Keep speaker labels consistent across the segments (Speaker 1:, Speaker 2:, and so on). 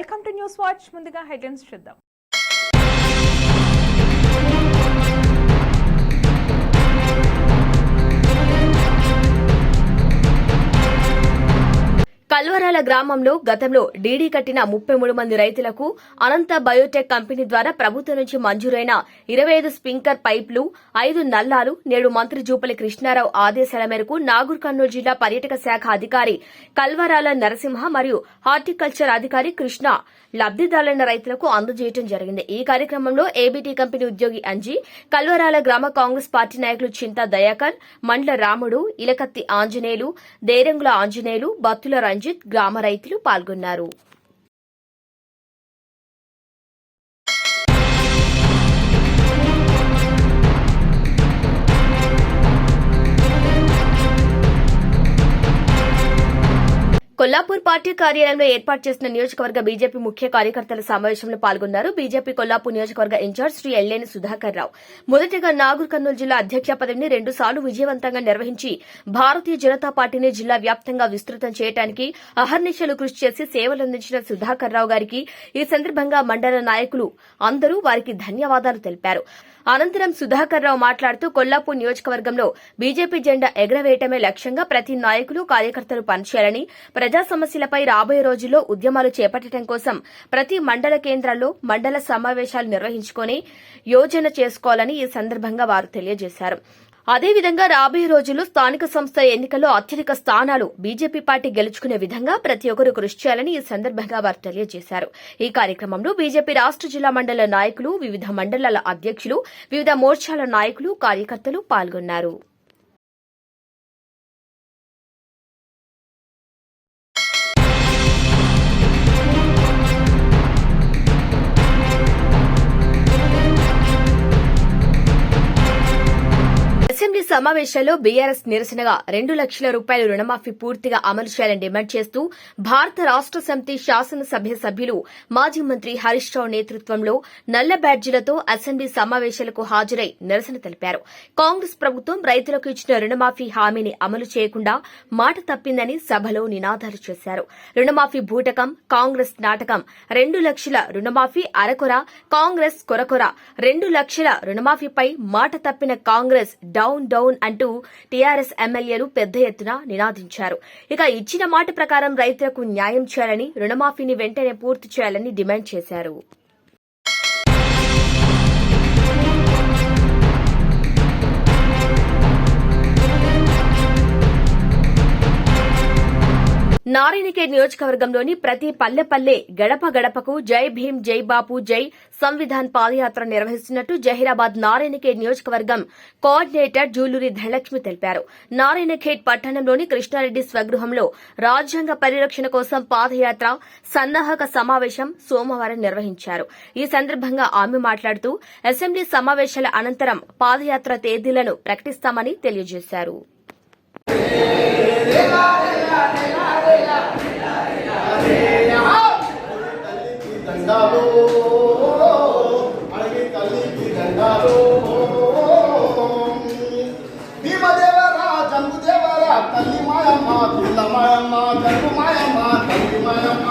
Speaker 1: Welcome to news watch ముందుగా headlines చూద్దాం
Speaker 2: కల్వరాల గ్రామంలో గతంలో డీడీ కట్టిన ముప్పై మూడు మంది రైతులకు అనంత బయోటెక్ కంపెనీ ద్వారా ప్రభుత్వం నుంచి మంజూరైన ఇరవై ఐదు స్పింకర్ పైప్లు ఐదు నల్లాలు నేడు మంత్రి జూపల్లి కృష్ణారావు ఆదేశాల మేరకు నాగూర్ కర్నూలు జిల్లా పర్యాటక శాఖ అధికారి కల్వరాల నరసింహ మరియు హార్టికల్చర్ అధికారి కృష్ణ లబ్దిదారులైన రైతులకు అందజేయడం జరిగింది. ఈ కార్యక్రమంలో ఏబీటీ కంపెనీ ఉద్యోగి అంజీ కల్వరాల గ్రామ కాంగ్రెస్ పార్టీ నాయకులు చింతా దయాకర్ మండ్ల రాముడు ఇలకత్తి ఆంజనేయులు దేరంగుల ఆంజనేయులు బత్తుల రంజిత్ గ్రామ రైతులు పాల్గొన్నారు. కొల్లాపూర్ పార్టీ కార్యాలయంలో ఏర్పాటు చేసిన నియోజకవర్గ బీజేపీ ముఖ్య కార్యకర్తల సమావేశంలో పాల్గొన్నారు. బీజేపీ కొల్లాపూర్ నియోజకవర్గ ఇన్ఛార్జ్ శ్రీ ఎల్లేని సుధాకర్ రావు. మొదటగా నాగూర్ కర్నూలు జిల్లా అధ్యక్ష పదవిని రెండు సార్లు విజయవంతంగా నిర్వహించి భారతీయ జనతా పార్టీని జిల్లా వ్యాప్తంగా విస్తృతం చేయడానికి అహర్నిశలు కృషి చేసి సేవలందించిన సుధాకర్ రావు గారికి ఈ సందర్భంగా మండల నాయకులు అందరూ వారికి ధన్యవాదాలు తెలిపారు. అనంతరం సుధాకర్ రావు మాట్లాడుతూ కొల్లాపూర్ నియోజకవర్గంలో బీజేపీ జెండా ఎగరవేయటమే లక్ష్యంగా ప్రతి నాయకులు కార్యకర్తలు పనిచేయాలని ప్రజా సమస్యలపై రాబోయే రోజుల్లో ఉద్యమాలు చేపట్టడం కోసం ప్రతి మండల కేంద్రాల్లో మండల సమావేశాలు నిర్వహించుకుని యోజన చేసుకోవాలని ఈ సందర్భంగా వారు తెలియజేశారు. అదేవిధంగా రాబోయే రోజుల్లో స్థానిక సంస్థ ఎన్నికల్లో అత్యధిక స్థానాలు బీజేపీ పార్టీ గెలుచుకునే విధంగా ప్రతి ఒక్కరూ కృషి చేయాలని ఈ సందర్భంగా వారు తెలియజేశారు. ఈ కార్యక్రమంలో బీజేపీ రాష్ట్ర జిల్లా మండల నాయకులు వివిధ మండలాల అధ్యక్షులు వివిధ మోర్చాల నాయకులు కార్యకర్తలు పాల్గొన్నారు. అసెంబ్లీ సమావేశాల్లో బీఆర్ఎస్ నిరసనగా రెండు లక్షల రూపాయల రుణమాఫీ పూర్తిగా అమలు చేయాలని డిమాండ్ చేస్తూ భారత రాష్ట సమితి శాసనసభ్య సభ్యులు మాజీ మంత్రి హరీష్ రావు నేతృత్వంలో నల్ల బ్యాడ్జీలతో అసెంబ్లీ సమావేశాలకు హాజరై నిరసన తెలిపారు. కాంగ్రెస్ ప్రభుత్వం రైతులకు ఇచ్చిన రుణమాఫీ హామీని అమలు చేయకుండా మాట తప్పిందని సభలో నినాదాలు చేశారు. రుణమాఫీ బూటకం కాంగ్రెస్ నాటకం రెండు లక్షల రుణమాఫీ అరకొర కాంగ్రెస్ కొరకొర రెండు లక్షల రుణమాఫీపై మాట తప్పిన కాంగ్రెస్ డౌన్ డౌన్ అంటూ టీఆర్ఎస్ ఎమ్మెల్యేలు పెద్ద ఎత్తున నినాదించారు. ఇక ఇచ్చిన మాట ప్రకారం రైతులకు న్యాయం చేయాలని రుణమాఫీని వెంటనే పూర్తి చేయాలని డిమాండ్ చేశారు. నారాయణఖేడ్ నియోజకవర్గంలోని ప్రతి పల్లె పల్లె గడప గడపకు జై భీం జై బాపు జై సంవిధాన్ పాదయాత్ర నిర్వహిస్తున్నట్టు జహీరాబాద్ నారాయణఖేడ్ నియోజకవర్గం కోఆర్డినేటర్ జూలూరి ధనలక్ష్మి తెలిపారు. నారాయణఖేడ్ పట్టణంలోని కృష్ణారెడ్డి స్వగృహంలో రాజ్యాంగ పరిరక్షణ కోసం పాదయాత్ర సన్నాహక సమావేశం సోమవారం నిర్వహించారు. ఈ సందర్భంగా ఆమె మాట్లాడుతూ అసెంబ్లీ సమావేశాల అనంతరం పాదయాత్ర తేదీలను ప్రకటిస్తామని తెలియజేశారు.
Speaker 3: దండాలు అడిగి తల్లికి దండాలు భీమదేవరా జంబుదేవరా తల్లి మాయమ్మ పిల్ల మాయమ్మ జంబు మాయమ్మ తల్లి మాయమ్మ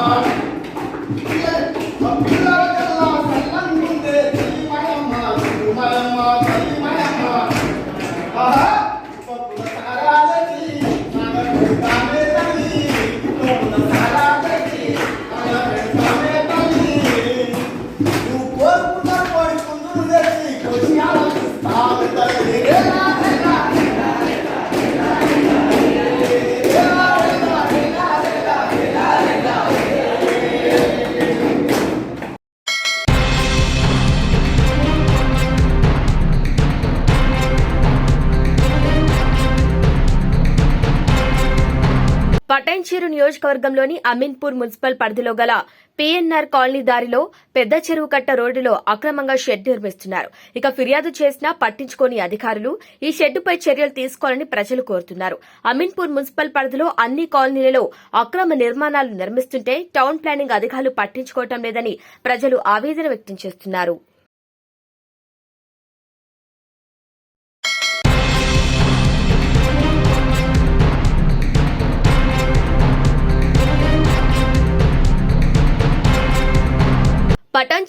Speaker 2: నియోజకవర్గంలోని అమీన్పూర్ మున్సిపల్ పరిధిలో గల పీఎన్ఆర్ కాలనీ దారిలో పెద్ద చెరువు కట్ట రోడ్డులో అక్రమంగా షెడ్ నిర్మిస్తున్నారు. ఇక ఫిర్యాదు చేసినా పట్టించుకోని అధికారులు ఈ షెడ్డుపై చర్యలు తీసుకోవాలని ప్రజలు కోరుతున్నారు. అమీన్పూర్ మున్సిపల్ పరిధిలో అన్ని కాలనీలలో అక్రమ నిర్మాణాలు నిర్మిస్తుంటే టౌన్ ప్లానింగ్ అధికారులు పట్టించుకోవటం లేదని ప్రజలు ఆవేదన వ్యక్తం చేస్తున్నారు.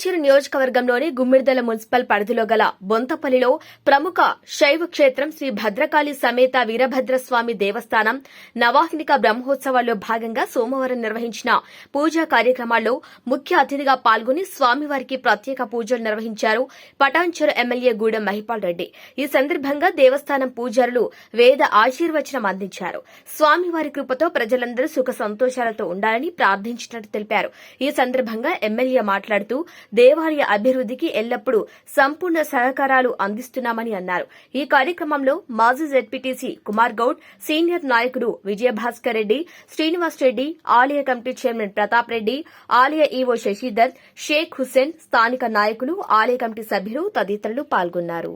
Speaker 2: పటాన్చెరు నియోజకవర్గంలోని గుమ్మిడిదల మున్సిపల్ పరిధిలో గల బొంతపల్లిలో ప్రముఖ శైవ క్షేత్రం శ్రీ భద్రకాళి సమేత వీరభద్రస్వామి దేవస్థానం నవాహ్నిక బ్రహ్మోత్సవాల్లో భాగంగా సోమవారం నిర్వహించిన పూజా కార్యక్రమాల్లో ముఖ్య అతిథిగా పాల్గొని స్వామివారికి ప్రత్యేక పూజలు నిర్వహించారు పటాన్చెరు ఎమ్మెల్యే గూడెం మహిపాల్ రెడ్డి. ఈ సందర్భంగా దేవస్థానం పూజారులు వేద ఆశీర్వచనం అందించారు. స్వామివారి కృపతో ప్రజలందరూ సుఖ సంతోషాలతో ఉండాలని ప్రార్థించినట్టు తెలిపారు. ఈ సందర్భంగా ఎమ్మెల్యే మాట్లాడుతూ దేవాలయ అభివృద్ధికి ఎల్లప్పుడూ సంపూర్ణ సహకారాలు అందిస్తున్నామని అన్నారు. ఈ కార్యక్రమంలో మాజీ జెడ్పీటీసీ కుమార్ గౌడ్ సీనియర్ నాయకుడు విజయభాస్కర్ రెడ్డి శ్రీనివాస్ రెడ్డి ఆలయ కమిటీ చైర్మన్ ప్రతాప్ రెడ్డి ఆలయ ఈవో శశిధర్ షేక్ హుస్సేన్ స్థానిక నాయకులు ఆలయ కమిటీ సభ్యులు తదితరులు పాల్గొన్నారు.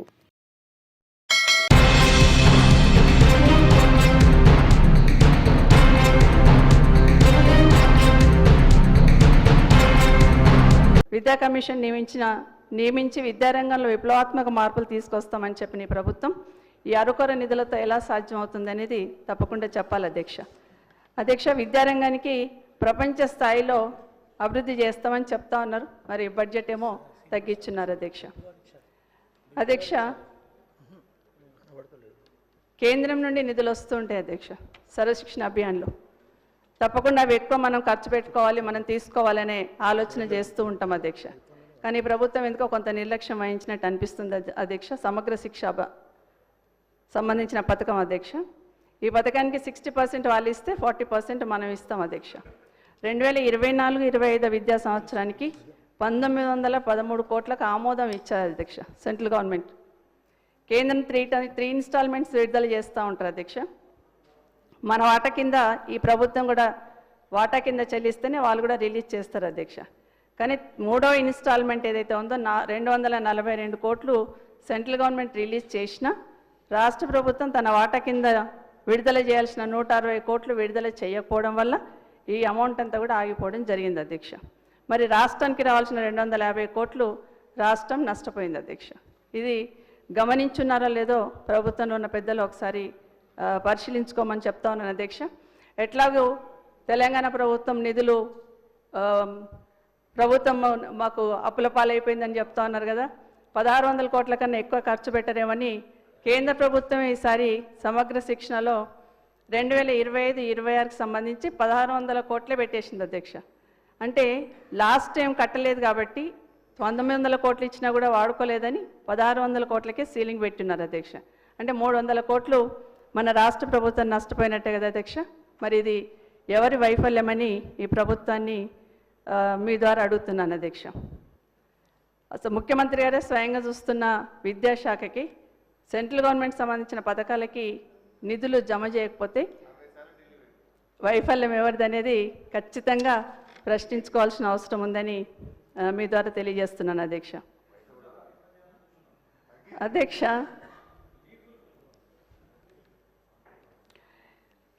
Speaker 4: విద్యా కమిషన్ నియమించిన నియమించి విద్యారంగంలో విప్లవాత్మక మార్పులు తీసుకొస్తామని చెప్పిన ఈ ప్రభుత్వం ఈ అరుకొర నిధులతో ఎలా సాధ్యం అవుతుందనేది తప్పకుండా చెప్పాలి అధ్యక్ష. అధ్యక్ష విద్యారంగానికి ప్రపంచ స్థాయిలో అభివృద్ధి చేస్తామని చెప్తా ఉన్నారు. మరి బడ్జెట్ ఏమో తగ్గించున్నారు అధ్యక్ష. అధ్యక్ష కేంద్రం నుండి నిధులు వస్తుంటాయి అధ్యక్ష సర్వశిక్షణ అభియాన్లో. తప్పకుండా అవి ఎక్కువ మనం ఖర్చు పెట్టుకోవాలి మనం తీసుకోవాలనే ఆలోచన చేస్తూ ఉంటాం అధ్యక్ష. కానీ ఈ ప్రభుత్వం ఎందుకో కొంత నిర్లక్ష్యం వహించినట్టు అనిపిస్తుంది అధ్యక్ష సమగ్ర శిక్ష సంబంధించిన పథకం అధ్యక్ష. ఈ పథకానికి సిక్స్టీ పర్సెంట్ వాళ్ళు ఇస్తే ఫార్టీ పర్సెంట్ మనం ఇస్తాం అధ్యక్ష. రెండు వేల ఇరవై నాలుగు ఇరవై ఐదు విద్యా సంవత్సరానికి పంతొమ్మిది వందల పదమూడు కోట్లకు ఆమోదం ఇచ్చారు అధ్యక్ష సెంట్రల్ గవర్నమెంట్. కేంద్రం త్రీ ట- త్రీ ఇన్స్టాల్మెంట్స్ విడుదల చేస్తూ ఉంటారు అధ్యక్ష. మన వాటా కింద ఈ ప్రభుత్వం కూడా వాటా కింద చెల్లిస్తేనే వాళ్ళు కూడా రిలీజ్ చేస్తారు అధ్యక్ష. కానీ మూడో ఇన్స్టాల్మెంట్ ఏదైతే ఉందో నా రెండు వందల నలభై రెండు కోట్లు సెంట్రల్ గవర్నమెంట్ రిలీజ్ చేసినా రాష్ట్ర ప్రభుత్వం తన వాటా కింద విడుదల చేయాల్సిన నూట అరవై కోట్లు విడుదల చేయకపోవడం వల్ల ఈ అమౌంట్ అంతా కూడా ఆగిపోవడం జరిగింది అధ్యక్ష. మరి రాష్ట్రానికి రావాల్సిన రెండు వందల యాభై కోట్లు రాష్ట్రం నష్టపోయింది అధ్యక్ష. ఇది గమనించున్నారో లేదో ప్రభుత్వంలో ఉన్న పెద్దలు ఒకసారి పరిశీలించుకోమని చెప్తా ఉన్నాను అధ్యక్ష. ఎట్లాగో తెలంగాణ ప్రభుత్వం నిధులు ప్రభుత్వం మాకు అప్పుల పాలైపోయిందని చెప్తా ఉన్నారు కదా. పదహారు వందల కోట్ల కన్నా ఎక్కువ ఖర్చు పెట్టరేమని కేంద్ర ప్రభుత్వం ఈసారి సమగ్ర శిక్షణలో రెండు వేల ఇరవై ఐదు ఇరవై ఆరుకు సంబంధించి పదహారు వందల కోట్లే పెట్టేసింది అధ్యక్ష. అంటే లాస్ట్ టైం కట్టలేదు కాబట్టి పంతొమ్మిది వందల కోట్లు ఇచ్చినా కూడా వాడుకోలేదని పదహారు వందల కోట్లకే సీలింగ్ పెట్టున్నారు అధ్యక్ష. అంటే మూడు వందల కోట్లు మన రాష్ట్ర ప్రభుత్వం నష్టపోయినట్టే కదా అధ్యక్ష? మరి ఇది ఎవరి వైఫల్యమని ఈ ప్రభుత్వాన్ని మీ ద్వారా అడుగుతున్నాను అధ్యక్ష. అసలు ముఖ్యమంత్రి గారే స్వయంగా చూస్తున్న విద్యాశాఖకి సెంట్రల్ గవర్నమెంట్ సంబంధించిన పథకాలకి నిధులు జమ చేయకపోతే వైఫల్యం ఎవరిది అనేది ఖచ్చితంగా ప్రశ్నించుకోవాల్సిన అవసరం ఉందని మీ ద్వారా తెలియజేస్తున్నాను అధ్యక్ష. అధ్యక్ష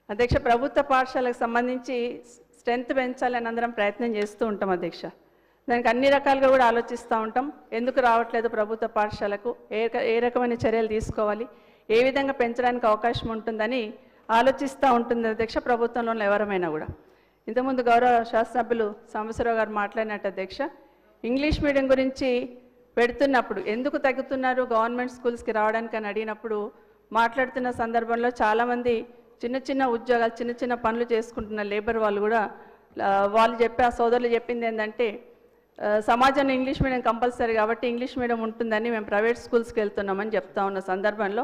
Speaker 4: అధ్యక్ష ప్రభుత్వ పాఠశాలకు సంబంధించి స్ట్రెంత్ పెంచాలని అందరం ప్రయత్నం చేస్తూ ఉంటాం అధ్యక్ష. దానికి అన్ని రకాలుగా కూడా ఆలోచిస్తూ ఉంటాం. ఎందుకు రావట్లేదు ప్రభుత్వ పాఠశాలకు? ఏ ఏ రకమైన చర్యలు తీసుకోవాలి? ఏ విధంగా పెంచడానికి అవకాశం ఉంటుందని ఆలోచిస్తూ ఉంటుంది అధ్యక్ష ప్రభుత్వంలో ఎవరమైనా కూడా. ఇంతకుముందు గౌరవ శాసనసభ్యులు సాంబశ్వరరావు గారు మాట్లాడినట్టు అధ్యక్ష ఇంగ్లీష్ మీడియం గురించి పెడుతున్నప్పుడు ఎందుకు తగ్గుతున్నారు? గవర్నమెంట్ స్కూల్స్కి రావడానికి అని అడిగినప్పుడు మాట్లాడుతున్న సందర్భంలో చాలామంది చిన్న చిన్న ఉద్యోగాలు చిన్న చిన్న పనులు చేసుకుంటున్న లేబర్ వాళ్ళు కూడా వాళ్ళు చెప్పే ఆ సోదరులు చెప్పింది ఏంటంటే ఆ, సమాజంలో ఇంగ్లీష్ మీడియం కంపల్సరీ కాబట్టి ఇంగ్లీష్ మీడియం ఉంటుందని మేము ప్రైవేట్ స్కూల్స్కి వెళ్తున్నామని చెప్తా ఉన్న సందర్భంలో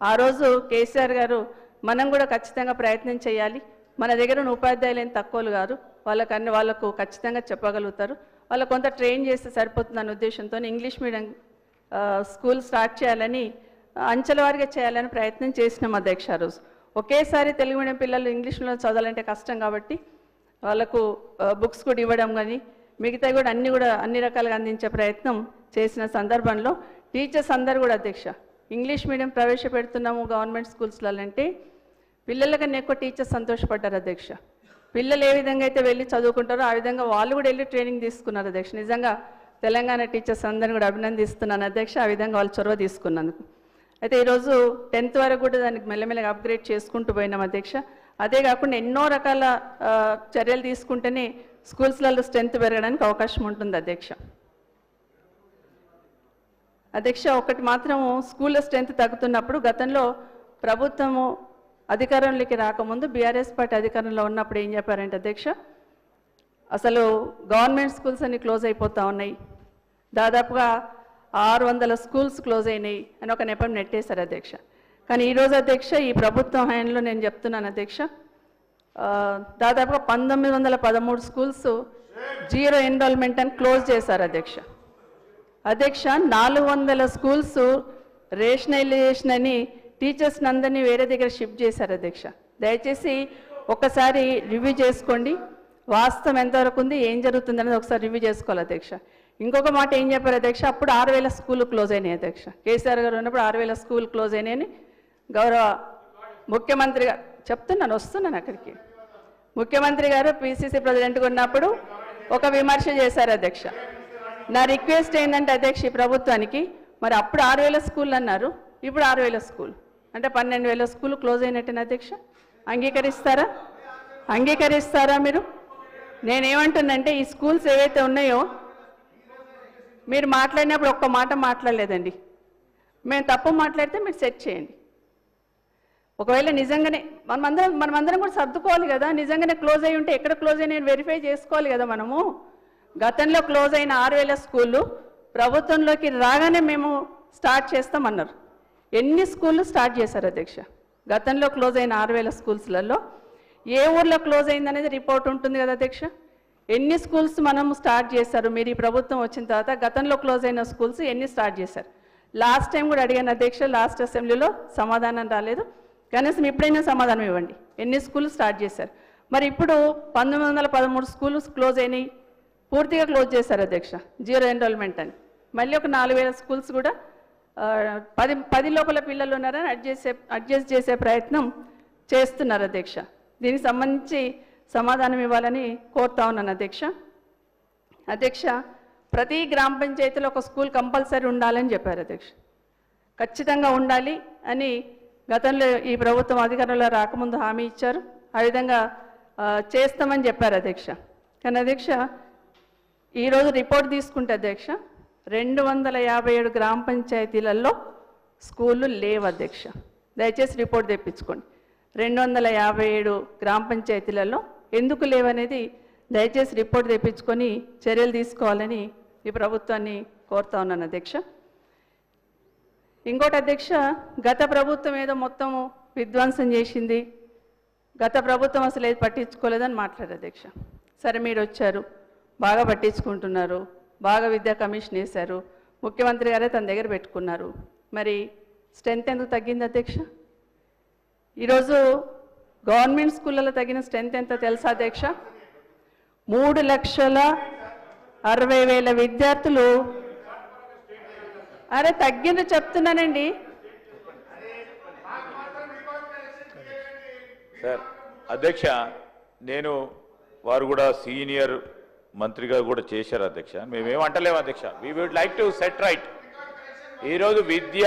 Speaker 4: ఆ రోజు కేసీఆర్ గారు మనం కూడా ఖచ్చితంగా ప్రయత్నం చేయాలి. మన దగ్గర ఉన్న ఉపాధ్యాయులు ఏం తక్కువలు గారు వాళ్ళకి అన్ని వాళ్ళకు ఖచ్చితంగా చెప్పగలుగుతారు. వాళ్ళు కొంత ట్రైన్ చేస్తే సరిపోతుందన్న ఉద్దేశంతో ఇంగ్లీష్ మీడియం స్కూల్ స్టార్ట్ చేయాలని అంచెల వారిగా చేయాలని ప్రయత్నం చేసినాం అధ్యక్ష రోజు. ఒకేసారి తెలుగు మీడియం పిల్లలు ఇంగ్లీష్లో చదవాలంటే కష్టం కాబట్టి వాళ్ళకు బుక్స్ కూడా ఇవ్వడం కానీ మిగతా కూడా అన్ని కూడా అన్ని రకాలుగా అందించే ప్రయత్నం చేసిన సందర్భంలో టీచర్స్ అందరు కూడా అధ్యక్ష ఇంగ్లీష్ మీడియం ప్రవేశపెడుతున్నాము గవర్నమెంట్ స్కూల్స్లో అంటే పిల్లల కన్నా ఎక్కువ టీచర్స్ సంతోషపడ్డారు అధ్యక్ష. పిల్లలు ఏ విధంగా అయితే వెళ్ళి చదువుకుంటారో ఆ విధంగా వాళ్ళు కూడా వెళ్ళి ట్రైనింగ్ తీసుకున్నారు అధ్యక్ష. నిజంగా తెలంగాణ టీచర్స్ అందరిని కూడా అభినందిస్తున్నాను అధ్యక్ష. ఆ విధంగా వాళ్ళు చొరవ తీసుకున్నందుకు. అయితే ఈరోజు టెన్త్ వరకు కూడా దానికి మెల్లమెల్లగా అప్గ్రేడ్ చేసుకుంటూ పోయినాం అధ్యక్ష. అదే కాకుండా ఎన్నో రకాల చర్యలు తీసుకుంటేనే స్కూల్స్లలో స్ట్రెంత్ పెరగడానికి అవకాశం ఉంటుంది అధ్యక్ష. అధ్యక్ష ఒకటి మాత్రం స్కూళ్ళ స్ట్రెంత్ తగ్గుతున్నప్పుడు గతంలో ప్రభుత్వము అధికారంలోకి రాకముందు బీఆర్ఎస్ పార్టీ అధికారంలో ఉన్నప్పుడు ఏం చెప్పారంటే అధ్యక్ష అసలు గవర్నమెంట్ స్కూల్స్ అన్ని క్లోజ్ అయిపోతూ ఉన్నాయి. దాదాపుగా ఆరు వందల స్కూల్స్ క్లోజ్ అయినాయి అని ఒక నెపం నెట్టేశారు అధ్యక్ష. కానీ ఈరోజు అధ్యక్ష ఈ ప్రభుత్వం హయాంలో నేను చెప్తున్నాను అధ్యక్ష. దాదాపుగా పంతొమ్మిది వందల పదమూడు స్కూల్స్ జీరో ఎన్రోల్మెంట్ అని క్లోజ్ చేశారు అధ్యక్ష. అధ్యక్ష నాలుగు వందల స్కూల్స్ రేషనలైజేషన్ అని టీచర్స్ అందరినీ వేరే దగ్గర షిఫ్ట్ చేశారు అధ్యక్ష. దయచేసి ఒకసారి రివ్యూ చేసుకోండి. వాస్తవం ఎంతవరకు ఉంది ఏం జరుగుతుంది అనేది ఒకసారి రివ్యూ చేసుకోవాలి అధ్యక్ష. ఇంకొక మాట ఏం చెప్పారు అధ్యక్ష? అప్పుడు ఆరు వేల స్కూల్ క్లోజ్ అయినాయి అధ్యక్ష. కేసీఆర్ గారు ఉన్నప్పుడు ఆరు వేల స్కూల్ క్లోజ్ అయినాయని గౌరవ ముఖ్యమంత్రి గారు చెప్తున్నాను వస్తున్నాను అక్కడికి. ముఖ్యమంత్రి గారు పిసిసి ప్రెసిడెంట్గా ఉన్నప్పుడు ఒక విమర్శ చేశారు అధ్యక్ష. నా రిక్వెస్ట్ ఏంటంటే అధ్యక్ష ఈ ప్రభుత్వానికి మరి అప్పుడు ఆరు వేల స్కూల్ అన్నారు ఇప్పుడు ఆరు వేల స్కూల్. అంటే పన్నెండు వేల స్కూల్ క్లోజ్ అయినట్టేనా అధ్యక్ష? అంగీకరిస్తారా? అంగీకరిస్తారా మీరు? నేనేమంటున్నంటే ఈ స్కూల్స్ ఏవైతే ఉన్నాయో మీరు మాట్లాడినప్పుడు ఒక్క మాట మాట్లాడలేదండి. మేము తప్పు మాట్లాడితే మీరు సెట్ చేయండి. ఒకవేళ నిజంగానే మనమందరం మనమందరం కూడా సర్దుకోవాలి కదా. నిజంగానే క్లోజ్ అయి ఉంటే ఎక్కడ క్లోజ్ అయినా వెరిఫై చేసుకోవాలి కదా మనము. గతంలో క్లోజ్ అయిన ఆరు వేల స్కూళ్ళు ప్రభుత్వంలోకి రాగానే మేము స్టార్ట్ చేస్తామన్నారు. ఎన్ని స్కూళ్ళు స్టార్ట్ చేశారు అధ్యక్ష? గతంలో క్లోజ్ అయిన ఆరు వేల స్కూల్స్లలో ఏ ఊర్లో క్లోజ్ అయిందనేది రిపోర్ట్ ఉంటుంది కదా అధ్యక్ష? ఎన్ని స్కూల్స్ మనం స్టార్ట్ చేశారు? మీరు ఈ ప్రభుత్వం వచ్చిన తర్వాత గతంలో క్లోజ్ అయిన స్కూల్స్ ఎన్ని స్టార్ట్ చేశారు? లాస్ట్ టైం కూడా అడిగాను అధ్యక్ష లాస్ట్ అసెంబ్లీలో సమాధానం రాలేదు. కనీసం ఇప్పుడైనా సమాధానం ఇవ్వండి. ఎన్ని స్కూల్ స్టార్ట్ చేశారు? మరి ఇప్పుడు పంతొమ్మిది వందల పదమూడు స్కూల్స్ క్లోజ్ అయినాయి. పూర్తిగా క్లోజ్ చేశారు అధ్యక్ష. జీరో ఎన్రోల్మెంట్ అని. మళ్ళీ ఒక నాలుగు వేల స్కూల్స్ కూడా పది పది లోపల పిల్లలు ఉన్నారని అడ్జస్ట్ చేసే అడ్జస్ట్ చేసే ప్రయత్నం చేస్తున్నారు అధ్యక్ష. దీనికి సంబంధించి సమాధానం ఇవ్వాలని కోరుతా ఉన్నాను అధ్యక్ష. అధ్యక్ష ప్రతి గ్రామ పంచాయతీలో ఒక స్కూల్ కంపల్సరీ ఉండాలని చెప్పారు అధ్యక్ష. ఖచ్చితంగా ఉండాలి అని గతంలో ఈ ప్రభుత్వం అధికారంలో రాకముందు హామీ ఇచ్చారు. ఆ విధంగా చేస్తామని చెప్పారు అధ్యక్ష. కానీ అధ్యక్ష ఈరోజు రిపోర్ట్ తీసుకుంటే అధ్యక్ష రెండు వందల యాభై ఏడు గ్రామ పంచాయతీలలో స్కూళ్ళు లేవు అధ్యక్ష. దయచేసి రిపోర్ట్ తెప్పించుకోండి. రెండు వందల యాభై ఏడు గ్రామ పంచాయతీలలో ఎందుకు లేవనేది దయచేసి రిపోర్ట్ తెప్పించుకొని చర్యలు తీసుకోవాలని ఈ ప్రభుత్వాన్ని కోరుతా ఉన్నాను అధ్యక్ష. ఇంకోటి అధ్యక్ష గత ప్రభుత్వం ఏదో మొత్తం విధ్వంసం చేసింది. గత ప్రభుత్వం అసలు ఏది పట్టించుకోలేదని మాట్లాడారు అధ్యక్ష. సరే మీరు వచ్చారు బాగా పట్టించుకుంటున్నారు బాగా విద్యా కమిషన్ వేశారు ముఖ్యమంత్రి గారే తన దగ్గర పెట్టుకున్నారు. మరి స్ట్రెంత్ ఎందుకు తగ్గింది అధ్యక్ష? ఈరోజు గవర్నమెంట్ స్కూళ్ళలో తగిన స్ట్రెంత్ ఎంత తెలుసా అధ్యక్ష? మూడు లక్షల అరవై వేల విద్యార్థులు. అరే తగ్గింది చెప్తున్నానండి.
Speaker 5: సార్ అధ్యక్ష నేను వారు కూడా సీనియర్ మంత్రిగా కూడా చేశారు అధ్యక్ష. మేమేమంటలేము అధ్యక్ష. We would like to set right ఈరోజు విద్య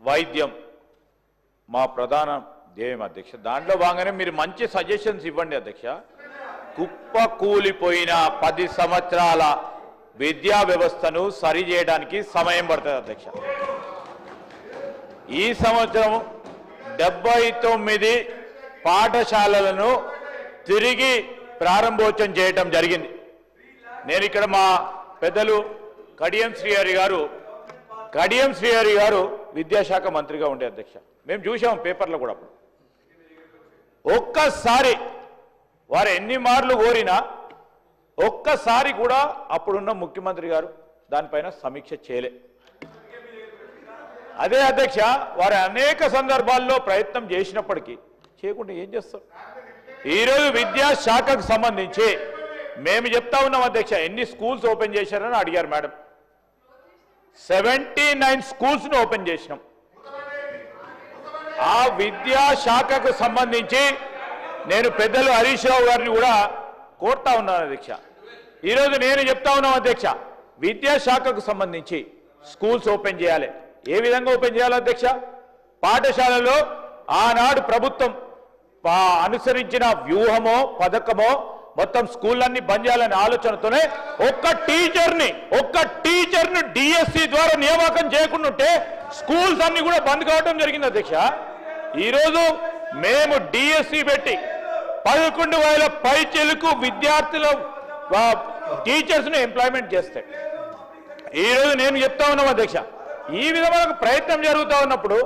Speaker 5: వైద్యం మా ప్రధాన ధ్యేయం అధ్యక్ష. దాంట్లో బాగానే మీరు మంచి సజెషన్స్ ఇవ్వండి అధ్యక్ష. కుప్ప కూలిపోయిన పది సంవత్సరాల విద్యా వ్యవస్థను సరి చేయడానికి సమయం పడుతుంది అధ్యక్ష. ఈ సంవత్సరం డెబ్బై తొమ్మిది పాఠశాలలను తిరిగి ప్రారంభోత్సవం చేయటం జరిగింది. నేను ఇక్కడ మా పెద్దలు కడియం శ్రీహరి గారు కడియం శ్రీహరి గారు విద్యాశాఖ మంత్రిగా ఉండే అధ్యక్ష. మేము చూసాం పేపర్లో కూడా అప్పుడు. ఒక్కసారి వారు ఎన్ని మార్లు కోరినా ఒక్కసారి కూడా అప్పుడున్న ముఖ్యమంత్రి గారు దానిపైన సమీక్ష చేయలే. అదే అధ్యక్ష వారు అనేక సందర్భాల్లో ప్రయత్నం చేసినప్పటికీ చేయకుండా ఏం చేస్తారు? ఈరోజు విద్యాశాఖకు సంబంధించి మేము చెప్తా ఉన్నాం అధ్యక్ష ఎన్ని స్కూల్స్ ఓపెన్ చేశారని అడిగారు మేడం. సెవెంటీ నైన్ స్కూల్స్ను ఓపెన్ చేసినాం. ఆ విద్యాశాఖకు సంబంధించి నేను పెద్దలు హరీష్ రావు గారిని కూడా కోరుతా ఉన్నాను అధ్యక్ష. ఈరోజు నేను చెప్తా ఉన్నాం అధ్యక్ష విద్యాశాఖకు సంబంధించి స్కూల్స్ ఓపెన్ చేయాలి. ఏ విధంగా ఓపెన్ చేయాలి అధ్యక్ష? పాఠశాలలో ఆనాడు ప్రభుత్వం అనుసరించిన వ్యూహమో పథకమో మొత్తం స్కూళ్ళన్నీ బంద్ చేయాలనే ఆలోచనతోనే ఒక్క టీచర్ని ఒక్క టీచర్ని డిఎస్సి ద్వారా నియామకం చేయకుండా ఉంటే స్కూల్స్ అన్ని కూడా బంద్ కావడం జరిగింది అధ్యక్ష. ఈరోజు మేము డిఎస్సి పెట్టి పదకొండు వేల పైచెలకు విద్యార్థుల టీచర్స్ను ఎంప్లాయ్మెంట్ చేస్తే. ఈ రోజు నేను చెప్తా ఉన్నాం అధ్యక్ష. ఈ విధమైన ప్రయత్నం జరుగుతూ ఉన్నప్పుడు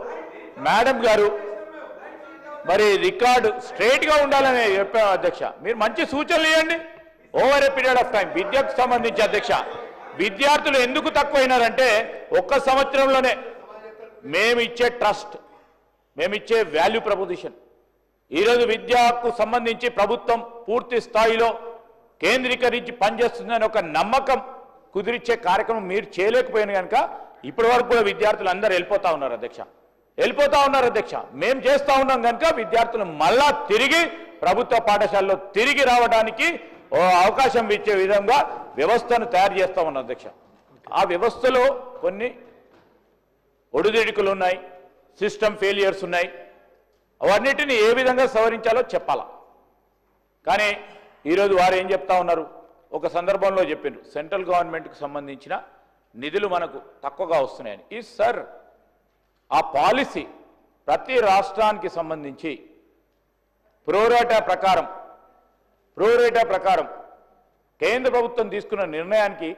Speaker 5: మేడం గారు మరి రికార్డు స్ట్రైట్గా ఉండాలని చెప్పాను అధ్యక్ష. మీరు మంచి సూచనలు ఇవ్వండి. Over a period of time విద్యకు సంబంధించి అధ్యక్ష. విద్యార్థులు ఎందుకు తక్కువైనారంటే ఒక్క సంవత్సరంలోనే మేము ఇచ్చే ట్రస్ట్ మేమిచ్చే వాల్యూ ప్రపోజిషన్ ఈరోజు విద్యకు సంబంధించి ప్రభుత్వం పూర్తి స్థాయిలో కేంద్రీకరించి పనిచేస్తుందని ఒక నమ్మకం కుదిరిచ్చే కార్యక్రమం మీరు చేయలేకపోయిన కనుక ఇప్పటి వరకు కూడా విద్యార్థులు అందరూ వెళ్ళిపోతా ఉన్నారు అధ్యక్ష. వెళ్ళిపోతా ఉన్నారు అధ్యక్ష. మేము చేస్తూ ఉన్నాం కనుక విద్యార్థులు మళ్ళా తిరిగి ప్రభుత్వ పాఠశాలలో తిరిగి రావడానికి ఓ అవకాశం ఇచ్చే విధంగా వ్యవస్థను తయారు చేస్తా ఉన్నాం అధ్యక్ష. ఆ వ్యవస్థలో కొన్ని ఒడిదిడుకులు ఉన్నాయి సిస్టమ్ ఫెయిలియర్స్ ఉన్నాయి. అవన్నిటిని ఏ విధంగా సవరించాలో చెప్పాలా. కానీ ఈరోజు వారు ఏం చెప్తా ఉన్నారు? ఒక సందర్భంలో చెప్పిండ్రు సెంట్రల్ గవర్నమెంట్కి సంబంధించిన నిధులు మనకు తక్కువగా వస్తున్నాయని. ఈ సార్ ఆ పాలసీ ప్రతి రాష్ట్రానికి సంబంధించి ప్రోరేటా ప్రకారం ప్రోరేటా ప్రకారం కేంద్ర ప్రభుత్వం తీసుకున్న నిర్ణయానికి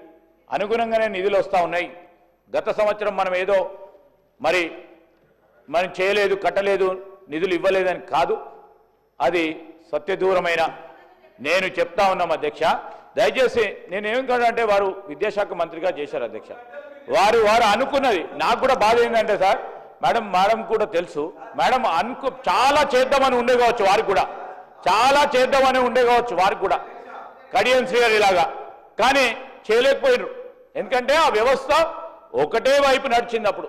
Speaker 5: అనుగుణంగానే నిధులు వస్తూ ఉన్నాయి. గత సంవత్సరం మనం ఏదో మరి మనం చేయలేదు కట్టలేదు నిధులు ఇవ్వలేదని కాదు. అది సత్యదూరమైన నేను చెప్తా ఉన్నాం అధ్యక్ష. దయచేసి నేనేం కాదంటే వారు విద్యాశాఖ మంత్రిగా చేశారు అధ్యక్ష. వారు వారు అనుకున్నది. నాకు కూడా బాధ ఏంటంటే సార్ మేడం మేడం కూడా తెలుసు. మేడం అనుకు చాలా చేద్దామని ఉండే కావచ్చు వారికి కూడా. చాలా చేద్దామని ఉండే కావచ్చు వారికి కూడా. కడియం శ్రీగారు ఇలాగా. కానీ చేయలేకపోయినారు ఎందుకంటే ఆ వ్యవస్థ ఒకటే వైపు నడిచింది అప్పుడు.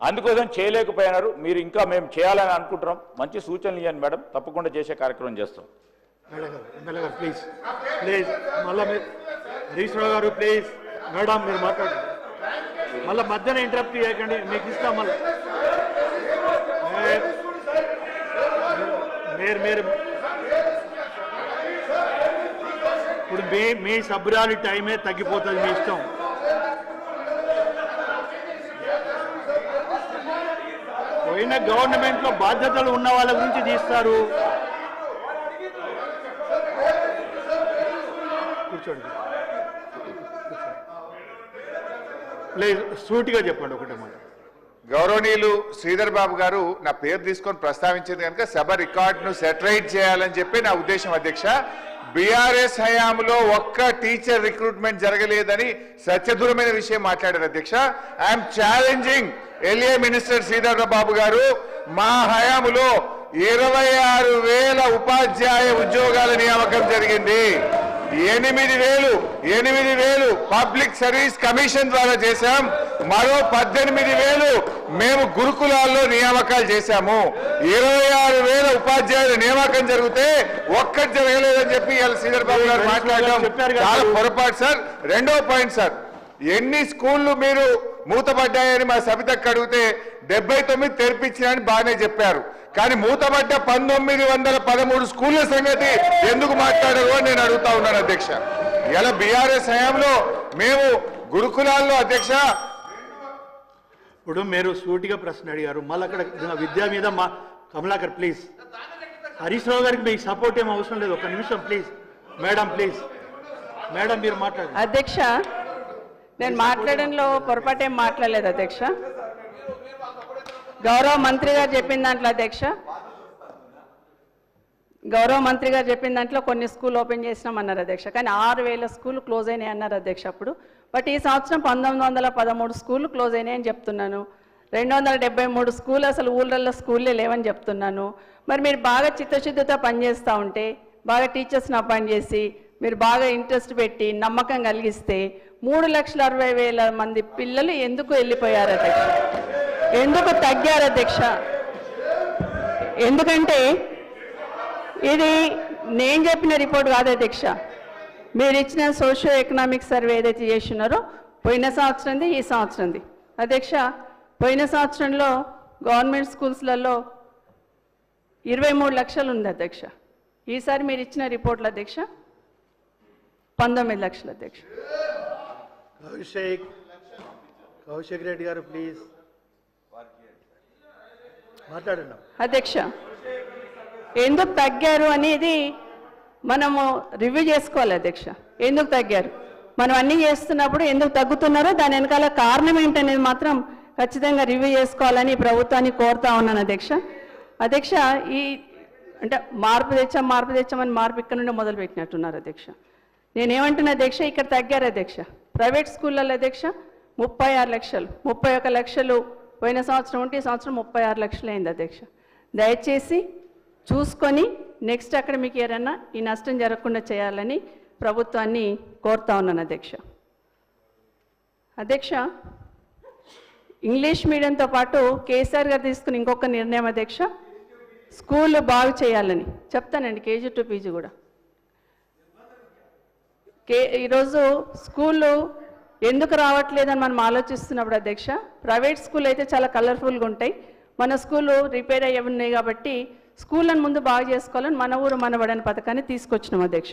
Speaker 5: అందుకోసం చేయలేకపోయినారు. మీరు ఇంకా మేము చేయాలని అనుకుంటున్నాం. మంచి సూచనలు ఇవ్వండి మేడం. తప్పకుండా చేసే కార్యక్రమం చేస్తాం.
Speaker 6: మేడం గారు ప్లీజ్ ప్లీజ్ మళ్ళా మీరు హరీష్ రావు గారు ప్లీజ్ మేడం మీరు మాట్లాడండి. మళ్ళీ మధ్యన ఇంటరప్ట్ చేయకండి మీకు ఇస్తాం మళ్ళీ. మీరు మీరు ఇప్పుడు మీ మీ సభ్యురాలి టైమే తగ్గిపోతుంది మీ ఇష్టం. పోయిన గవర్నమెంట్లో బాధ్యతలు ఉన్న వాళ్ళ గురించి తీస్తారు. లేదు సూటిగా చెప్పండి ఒకటే మాట
Speaker 7: గౌరవనీయులు శ్రీధర్ బాబు గారు నా పేరు తీసుకొని ప్రస్తావించింది కనుక సభ రికార్డును సెటరైట్ చేయాలని చెప్పి నా ఉద్దేశం అధ్యక్ష. బీఆర్ఎస్ హయాంలో ఒక్క టీచర్ రిక్రూట్మెంట్ జరగలేదని సత్యదూరమైన విషయం మాట్లాడారు అధ్యక్ష. ఐఎమ్ ఛాలెంజింగ్ ఎల్ఏ మినిస్టర్ శ్రీధర్ బాబు గారు. మా హయాములో ఇరవై ఆరు వేల ఉపాధ్యాయ ఉద్యోగాల నియామకం జరిగింది. ఎనిమిది వేలు ఎనిమిది వేలు పబ్లిక్ సర్వీస్ కమిషన్ ద్వారా చేశాం. మరో పద్దెనిమిది వేలు మేము గురుకులాల్లో నియామకాలు చేశాము. ఇరవై ఆరు వేల ఉపాధ్యాయుల నియామకం జరిగితే ఒక్కటి జరగలేదని చెప్పి ఇవాళ శ్రీధర్ బాబు గారు మాట్లాడడం. చాలా పొరపాటు సార్. రెండో పాయింట్ సార్ ఎన్ని స్కూళ్ళు మీరు మూతపడ్డాయని మా సబితకు అడిగితే డెబ్బై తొమ్మిది తెరిపించారని బాగానే చెప్పారు. కానీ మూతపడ్డ పంతొమ్మిది వందల పదమూడు స్కూళ్ళ సంగతి ఎందుకు మాట్లాడరు అని నేను అడుగుతా ఉన్నాను అధ్యక్ష. ఇలా బీఆర్ఎస్ హయాంలో మేము గురుకులాల్లో అధ్యక్ష.
Speaker 6: ఇప్పుడు మీరు సూటిగా ప్రశ్న అడిగారు. మళ్ళీ అక్కడ విద్య మీద మా కమలాకర్ ప్లీజ్ హరీష్ రావు గారికి మీకు సపోర్ట్ ఏం అవసరం లేదు. ఒక నిమిషం ప్లీజ్ మేడం ప్లీజ్ మేడం మీరు మాట్లాడండి.
Speaker 4: అధ్యక్ష నేను మాట్లాడంలో పొరపాటు ఏం మాట్లాడలేదు అధ్యక్ష. గౌరవ మంత్రి గారు చెప్పిన దాంట్లో అధ్యక్ష. గౌరవ మంత్రి గారు చెప్పిన దాంట్లో కొన్ని స్కూల్ ఓపెన్ చేసినామన్నారు అధ్యక్ష. కానీ ఆరు వేల స్కూల్ క్లోజ్ అయినాయి అన్నారు అధ్యక్ష అప్పుడు. బట్ ఈ సంవత్సరం పంతొమ్మిది వందల పదమూడు స్కూల్ క్లోజ్ అయినాయని చెప్తున్నాను. రెండు వందల డెబ్బై మూడు స్కూల్ అసలు ఊళ్ళల్లో స్కూల్లే లేవని చెప్తున్నాను. మరి మీరు బాగా చిత్తశుద్ధితో పనిచేస్తూ ఉంటే బాగా టీచర్స్ని అపాయింట్ చేసి మీరు బాగా ఇంట్రెస్ట్ పెట్టి నమ్మకం కలిగిస్తే మూడు లక్షల అరవై వేల మంది పిల్లలు ఎందుకు వెళ్ళిపోయారు అధ్యక్ష? ఎందుకు తగ్గారు అధ్యక్ష? ఎందుకంటే ఇది నేను చెప్పిన రిపోర్ట్ కాదు అధ్యక్ష. మీరు ఇచ్చిన సోషియో ఎకనామిక్ సర్వే ఏదైతే చేస్తున్నారో పోయిన సంవత్సరంది ఈ సంవత్సరంది. అధ్యక్ష పోయిన సంవత్సరంలో గవర్నమెంట్ స్కూల్స్లలో ఇరవై మూడు లక్షలు ఉంది అధ్యక్ష. ఈసారి మీరు ఇచ్చిన రిపోర్ట్ల అధ్యక్ష? పంతొమ్మిది లక్షల అధ్యక్ష.
Speaker 6: కౌశిక్ కౌశిక్ రెడ్డి గారు ప్లీజ్. మాట్లాడండి
Speaker 4: అధ్యక్ష ఎందుకు తగ్గారు అనేది మనము రివ్యూ చేసుకోవాలి అధ్యక్ష. ఎందుకు తగ్గారు? మనం అన్నీ చేస్తున్నప్పుడు ఎందుకు తగ్గుతున్నారో దాని వెనకాల కారణం ఏంటనేది మాత్రం ఖచ్చితంగా రివ్యూ చేసుకోవాలని ప్రభుత్వాన్ని కోరుతా ఉన్నాను అధ్యక్ష. అధ్యక్ష ఈ అంటే మార్పు తెచ్చాం మార్పు తెచ్చామని మార్పు ఇక్కడ నుండి మొదలు పెట్టినట్టున్నారు అధ్యక్ష. నేనేమంటున్నా అధ్యక్ష ఇక్కడ తగ్గారు అధ్యక్ష. ప్రైవేట్ స్కూళ్ళల్లో అధ్యక్ష ముప్పై ఆరు లక్షలు ముప్పై ఒక లక్షలు పోయిన సంవత్సరం ఉంటే ఈ సంవత్సరం ముప్పై ఆరు లక్షలు అయింది అధ్యక్ష. దయచేసి చూసుకొని నెక్స్ట్ అకాడమిక్ ఇయర్ అన్నా ఈ నష్టం జరగకుండా చేయాలని ప్రభుత్వాన్ని కోరుతా ఉన్నాను అధ్యక్ష. అధ్యక్ష ఇంగ్లీష్ మీడియంతో పాటు కేసీఆర్ గారు తీసుకుని ఇంకొక నిర్ణయం అధ్యక్ష స్కూళ్ళు బాగు చేయాలని. చెప్తానండి కేజీ టు పీజీ కూడా. కే ఈరోజు స్కూళ్ళు ఎందుకు రావట్లేదని మనం ఆలోచిస్తున్నప్పుడు అధ్యక్ష ప్రైవేట్ స్కూల్ అయితే చాలా కలర్ఫుల్గా ఉంటాయి. మన స్కూలు రిపేర్ అయ్యి ఉన్నాయి కాబట్టి స్కూళ్ళను ముందు బాగు చేసుకోవాలని మన ఊరు మనబడని పథకాన్ని తీసుకొచ్చినాం అధ్యక్ష.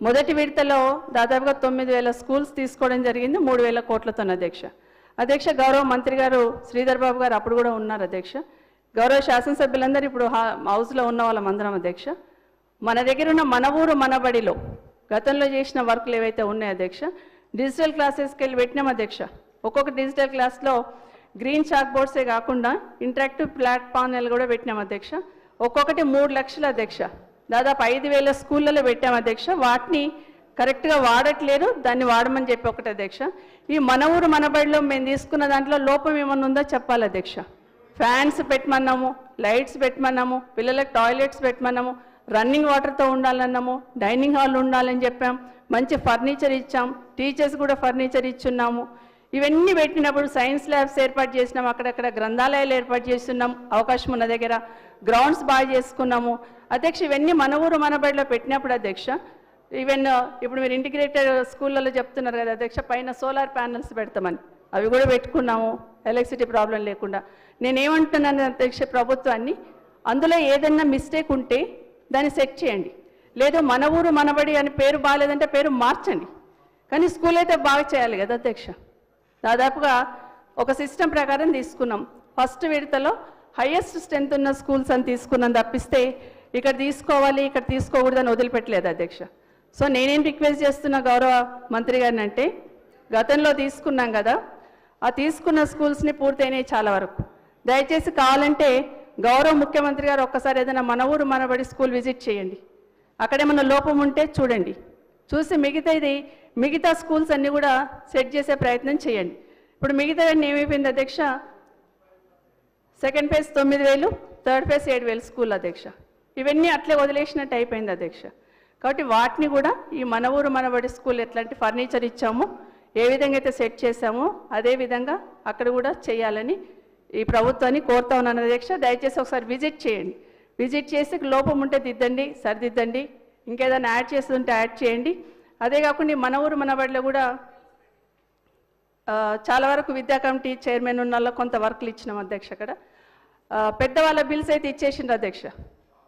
Speaker 4: మొదటి విడతలో దాదాపుగా తొమ్మిది వేల స్కూల్స్ తీసుకోవడం జరిగింది మూడు వేల కోట్లతో అధ్యక్ష. అధ్యక్ష గౌరవ మంత్రి గారు శ్రీధర్ బాబు గారు అప్పుడు కూడా ఉన్నారు అధ్యక్ష. గౌరవ శాసనసభ్యులందరూ ఇప్పుడు హౌస్లో ఉన్న వాళ్ళం అందరం అధ్యక్ష. మన దగ్గర ఉన్న మన ఊరు మనబడిలో గతంలో చేసిన వర్క్లు ఏవైతే ఉన్నాయో అధ్యక్ష డిజిటల్ క్లాసెస్కి వెళ్ళి పెట్టినాం అధ్యక్ష. ఒక్కొక్క డిజిటల్ క్లాస్లో గ్రీన్ చాక్ బోర్డ్సే కాకుండా ఇంటరాక్టివ్ ప్లాట్ఫామ్లు కూడా పెట్టినాం అధ్యక్ష. ఒక్కొక్కటి మూడు లక్షల అధ్యక్ష. దాదాపు ఐదు వేల స్కూళ్ళలో పెట్టాం అధ్యక్ష. వాటిని కరెక్ట్గా వాడట్లేరు దాన్ని వాడమని చెప్పి ఒకటి అధ్యక్ష. ఈ మన ఊరు మన బడిలో మేము తీసుకున్న దాంట్లో లోపం ఏమన్నా ఉందో చెప్పాలి అధ్యక్ష. ఫ్యాన్స్ పెట్టమన్నాము లైట్స్ పెట్టమన్నాము పిల్లలకు టాయిలెట్స్ పెట్టమన్నాము రన్నింగ్ వాటర్తో ఉండాలన్నాము డైనింగ్ హాల్ ఉండాలని చెప్పాం. మంచి ఫర్నిచర్ ఇచ్చాం. టీచర్స్ కూడా ఫర్నిచర్ ఇచ్చున్నాము. ఇవన్నీ పెట్టినప్పుడు సైన్స్ ల్యాబ్స్ ఏర్పాటు చేసినాం. అక్కడక్కడ గ్రంథాలయాలు ఏర్పాటు చేస్తున్నాం. అవకాశం ఉన్న దగ్గర గ్రౌండ్స్ బాగా చేసుకున్నాము. అధ్యక్ష ఇవన్నీ మన ఊరు మన బడిలో పెట్టినప్పుడు అధ్యక్ష ఈవెన్ ఇప్పుడు మీరు ఇంటిగ్రేటెడ్ స్కూళ్ళలో చెప్తున్నారు కదా అధ్యక్ష పైన సోలార్ ప్యానల్స్ పెడతామని. అవి కూడా పెట్టుకున్నాము. ఎలక్ట్రిసిటీ ప్రాబ్లం లేకుండా. నేనేమంటున్నాను అధ్యక్ష ప్రభుత్వాన్ని అందులో ఏదైనా మిస్టేక్ ఉంటే దాన్ని సెట్ చేయండి. లేదు మన ఊరు మనబడి అని పేరు బాగాలేదంటే పేరు మార్చండి. కానీ స్కూల్ అయితే బాగా చేయాలి కదా అధ్యక్ష. దాదాపుగా ఒక సిస్టమ్ ప్రకారం తీసుకున్నాం. ఫస్ట్ విడతలో హయ్యెస్ట్ స్ట్రెంత్ ఉన్న స్కూల్స్ అని తీసుకున్నాం తప్పిస్తే ఇక్కడ తీసుకోవాలి ఇక్కడ తీసుకోకూడదని వదిలిపెట్టలేదు అధ్యక్ష. సో నేనేం రిక్వెస్ట్ చేస్తున్న గౌరవ మంత్రి గారిని అంటే గతంలో తీసుకున్నాం కదా ఆ తీసుకున్న స్కూల్స్ని పూర్తయినాయి చాలా వరకు. దయచేసి కావాలంటే గౌరవ ముఖ్యమంత్రి గారు ఒక్కసారి ఏదైనా మన ఊరు మనబడి స్కూల్ విజిట్ చేయండి. అక్కడేమన్నా లోపం ఉంటే చూడండి. చూసి మిగతా ఇది మిగతా స్కూల్స్ అన్నీ కూడా సెట్ చేసే ప్రయత్నం చేయండి. ఇప్పుడు మిగతా ఏమైపోయింది అధ్యక్ష? సెకండ్ ఫేజ్ తొమ్మిది వేలు థర్డ్ ఫేజ్ ఏడు వేలు స్కూల్ అధ్యక్ష. ఇవన్నీ అట్లే వదిలేసినట్టు అయిపోయింది అధ్యక్ష. కాబట్టి వాటిని కూడా ఈ మన ఊరు మనబడి స్కూల్ ఎట్లాంటి ఫర్నిచర్ ఇచ్చామో ఏ విధంగా అయితే సెట్ చేశామో అదే విధంగా అక్కడ కూడా చేయాలని ఈ ప్రభుత్వాన్ని కోరుతా ఉన్నాను అధ్యక్ష. దయచేసి ఒకసారి విజిట్ చేయండి. విజిట్ చేసి లోపం ఉంటే దిద్దండి సరిదిద్దండి. ఇంకేదైనా యాడ్ చేస్తుంటే యాడ్ చేయండి. అదే కాకుండా మన ఊరు మనబడిలో కూడా చాలా వరకు విద్యా కమిటీ చైర్మన్ ఉన్న కొంత వర్క్లు ఇచ్చినాం అధ్యక్ష అక్కడ. పెద్దవాళ్ళ బిల్స్ అయితే ఇచ్చేసిండ్రు అధ్యక్ష.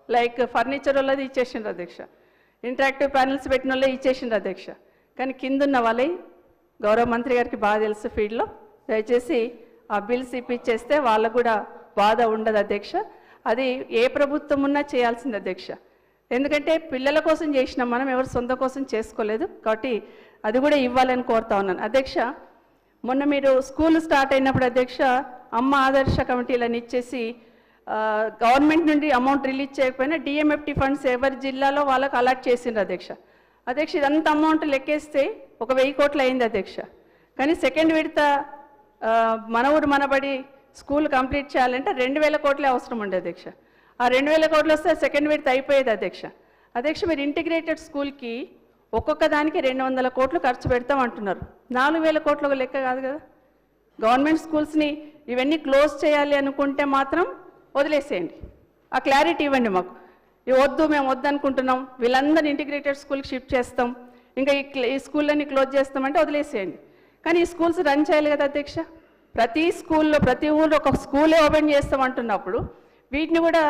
Speaker 4: లైక్ ఫర్నిచర్ వాళ్ళది ఇచ్చేసిండ్రు అధ్యక్ష. ఇంటరాక్టివ్ ప్యానల్స్ పెట్టిన వాళ్ళే ఇచ్చేసిండ్రు అధ్యక్ష. కానీ కిందున్న వాళ్ళే గౌరవ మంత్రి గారికి బాగా తెలుసు ఫీల్డ్లో. దయచేసి ఆ బిల్స్ ఇప్పించేస్తే వాళ్ళకు కూడా బాధ ఉండదు అధ్యక్ష. అది ఏ ప్రభుత్వం ఉన్నా చేయాల్సింది అధ్యక్ష. ఎందుకంటే పిల్లల కోసం చేసినాం మనం ఎవరు సొంత కోసం చేసుకోలేదు కాబట్టి అది కూడా ఇవ్వాలని కోరుతా ఉన్నాను. అధ్యక్ష మొన్న మీరు స్కూల్ స్టార్ట్ అయినప్పుడు అధ్యక్ష అమ్మ ఆదర్శ కమిటీలను ఇచ్చేసి గవర్నమెంట్ నుండి అమౌంట్ రిలీజ్ చేయకపోయినా డిఎంఎఫ్టీ ఫండ్స్ ఎవరి జిల్లాలో వాళ్ళకి అలాట్ చేసిండ్రు అధ్యక్ష. అధ్యక్ష ఇదంతా అమౌంట్ లెక్కేస్తే ఒక వెయ్యి కోట్లు అయింది అధ్యక్ష. కానీ సెకండ్ విడత మన ఊరు మనబడి స్కూల్ కంప్లీట్ చేయాలంటే రెండు వేల కోట్లే అవసరం ఉండే అధ్యక్ష. ఆ రెండు వేల కోట్లు వస్తే సెకండ్ విడత అయిపోయేది అధ్యక్ష. అధ్యక్ష మీరు ఇంటిగ్రేటెడ్ స్కూల్కి ఒక్కొక్క దానికి రెండు వందల కోట్లు ఖర్చు పెడతాం అంటున్నారు. నాలుగు వేల కోట్ల ఒక లెక్క కాదు కదా? గవర్నమెంట్ స్కూల్స్ని ఇవన్నీ క్లోజ్ చేయాలి అనుకుంటే మాత్రం వదిలేసేయండి. ఆ క్లారిటీ ఇవ్వండి మాకు. వద్దు మేము వద్దనుకుంటున్నాం. వీళ్ళందరినీ ఇంటిగ్రేటెడ్ స్కూల్కి షిఫ్ట్ చేస్తాం. ఇంకా ఈ ఈ స్కూళ్ళని క్లోజ్ చేస్తామంటే వదిలేసేయండి. కానీ ఈ స్కూల్స్ రన్ చేయాలి కదా అధ్యక్ష? ప్రతి స్కూల్లో ప్రతి ఊళ్ళో ఒక స్కూలే ఓపెన్ చేస్తాం అంటున్నప్పుడు వీటిని కూడా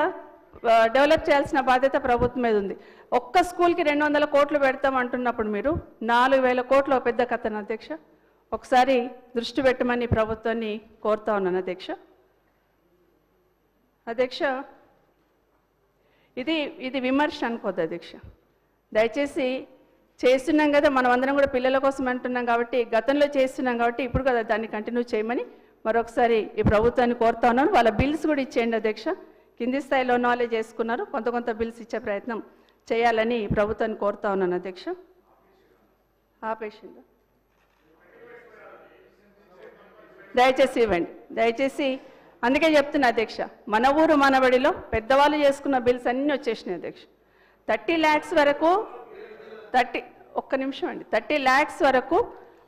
Speaker 4: డెవలప్ చేయాల్సిన బాధ్యత ప్రభుత్వం మీద ఉంది. ఒక్క స్కూల్కి రెండు వందల కోట్లు పెడతాం అంటున్నప్పుడు మీరు నాలుగు వేల కోట్లు ఒక పెద్ద కథను అధ్యక్ష? ఒకసారి దృష్టి పెట్టమని ప్రభుత్వాన్ని కోరుతా ఉన్నాను అధ్యక్ష. అధ్యక్ష ఇది ఇది విమర్శ అనుకోద్దు అధ్యక్ష. దయచేసి చేస్తున్నాం కదా మనం అందరం కూడా పిల్లల కోసం అంటున్నాం కాబట్టి గతంలో చేస్తున్నాం కాబట్టి ఇప్పుడు కదా దాన్ని కంటిన్యూ చేయమని మరొకసారి ఈ ప్రభుత్వాన్ని కోరుతా ఉన్నాను. వాళ్ళ బిల్స్ కూడా ఇచ్చేయండి అధ్యక్ష. కింది స్థాయిలో నాలెడ్జ్ చేసుకున్నారు కొంత కొంత బిల్స్ ఇచ్చే ప్రయత్నం చేయాలని ఈ ప్రభుత్వాన్ని కోరుతా ఉన్నాను అధ్యక్ష. ఆపేసిందా దయచేసి ఇవ్వండి. దయచేసి అందుకే చెప్తున్నా అధ్యక్ష మన ఊరు మనబడిలో పెద్దవాళ్ళు చేసుకున్న బిల్స్ అన్నీ వచ్చేసినాయి అధ్యక్ష. థర్టీ ల్యాక్స్ వరకు థర్టీ ఒక్క నిమిషం అండి. థర్టీ ల్యాక్స్ వరకు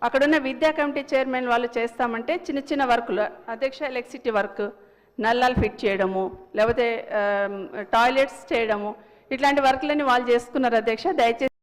Speaker 4: అక్కడున్న విద్యా కమిటీ చైర్మన్ వాళ్ళు చేస్తామంటే చిన్న చిన్న వర్కులు అధ్యక్ష ఎలక్ట్రిసిటీ వర్క్ నల్లాలు ఫిట్ చేయడము లేకపోతే టాయిలెట్స్ చేయడము ఇట్లాంటి వర్క్లన్నీ వాళ్ళు చేసుకున్నారు అధ్యక్ష. దయచేసి